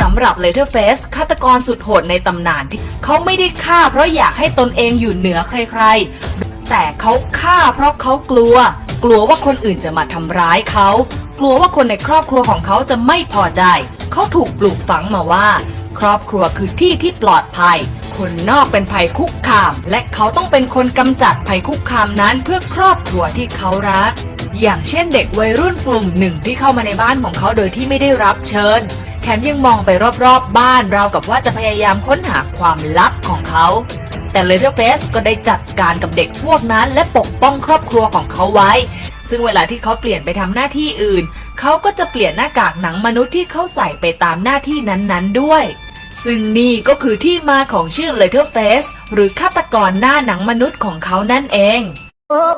สำหรับ Letterface ฆาตกรสุดโหดในตำนานที่เขาไม่ได้ฆ่าเพราะอยากให้ตนเองอยู่เหนือใครๆ แต่เขาฆ่าเพราะเขากลัว กลัวว่าคนอื่นจะมาทำร้ายเขา กลัวว่าคนในครอบครัวของเขาจะไม่พอใจ เขาถูกปลูกฝังมาว่า ครอบครัวคือที่ที่ปลอดภัย คนนอกเป็นภัยคุกคาม และเขาต้องเป็นคนกำจัดภัยคุกคามนั้นเพื่อครอบครัวที่เขารัก อย่างเช่นเด็กวัยรุ่นกลุ่มหนึ่งที่เข้ามาในบ้านของเขาโดยที่ไม่ได้รับเชิญ แถมยังมองไปรอบๆบ้านราวกับว่าจะพยายามค้นหาความลับของเขา แต่เลเทอร์เฟสก็ได้จัดการกับเด็กพวกนั้น และปกป้องครอบครัวของเขาไว้ ซึ่งเวลาที่เขาเปลี่ยนไปทำหน้าที่อื่น เขาก็จะเปลี่ยนหน้ากากหนังมนุษย์ที่เขาใส่ไปตามหน้าที่นั้นๆด้วย ซึ่งนี่ก็คือที่มาของชื่อ Letterface หรือฆาตกรหน้าหนังมนุษย์ของเขานั่นเอง Oh,